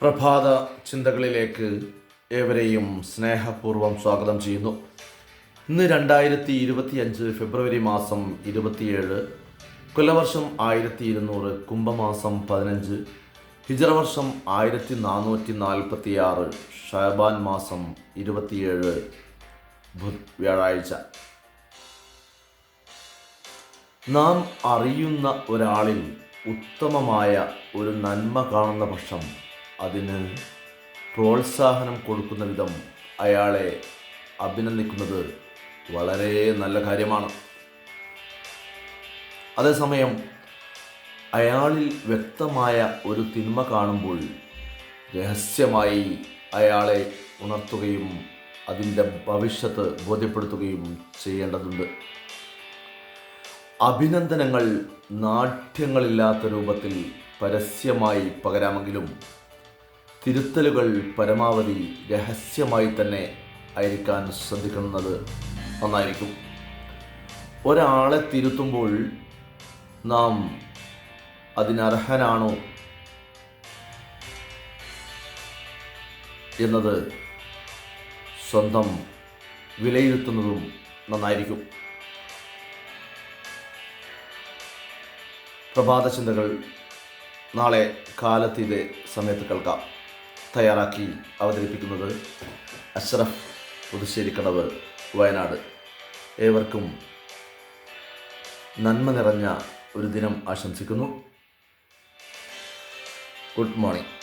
പ്രഭാത ചിന്തകളിലേക്ക് ഏവരെയും സ്നേഹപൂർവം സ്വാഗതം ചെയ്യുന്നു. ഇന്ന് രണ്ടായിരത്തി ഇരുപത്തി അഞ്ച് ഫെബ്രുവരി മാസം ഇരുപത്തിയേഴ് കൊല്ലവർഷം ആയിരത്തി ഇരുന്നൂറ് കുംഭമാസം പതിനഞ്ച് ഹിജറ വർഷം ആയിരത്തി നാനൂറ്റി നാൽപ്പത്തി ആറ് ഷാബാൻ മാസം ഇരുപത്തിയേഴ് വ്യാഴാഴ്ച. നാം അറിയുന്ന ഒരാളിൽ ഉത്തമമായ ഒരു നന്മ കാണുന്ന പക്ഷം അതിന് പ്രോത്സാഹനം കൊടുക്കുന്ന വിധം അയാളെ അഭിനന്ദിക്കുന്നത് വളരെ നല്ല കാര്യമാണ്. അതേസമയം അയാളിൽ വ്യക്തമായ ഒരു തിന്മ കാണുമ്പോൾ രഹസ്യമായി അയാളെ ഉണർത്തുകയും അതിന്റെ ഭവിഷ്യത്ത് ബോധ്യപ്പെടുത്തുകയും ചെയ്യേണ്ടതുണ്ട്. അഭിനന്ദനങ്ങൾ നാട്യങ്ങളില്ലാത്ത രൂപത്തിൽ പരസ്യമായി പകരാമെങ്കിലും തിരുത്തലുകൾ പരമാവധി രഹസ്യമായി തന്നെ ആയിരിക്കാൻ ശ്രദ്ധിക്കുന്നത് നന്നായിരിക്കും. ഒരാളെ തിരുത്തുമ്പോൾ നാം അതിനർഹനാണോ എന്നത് സ്വന്തം വിലയിരുത്തുന്നതും നന്നായിരിക്കും. പ്രഭാത ചിന്തകൾ നാളെ കാലത്ത് സമയത്ത് കേൾക്കാം. തയ്യാറാക്കി അവതരിപ്പിക്കുന്നത് അഷ്റഫ് പുതുശ്ശേരിക്കടവ് വയനാട്. ഏവർക്കും നന്മ നിറഞ്ഞ ഒരു ദിനം ആശംസിക്കുന്നു. Good morning.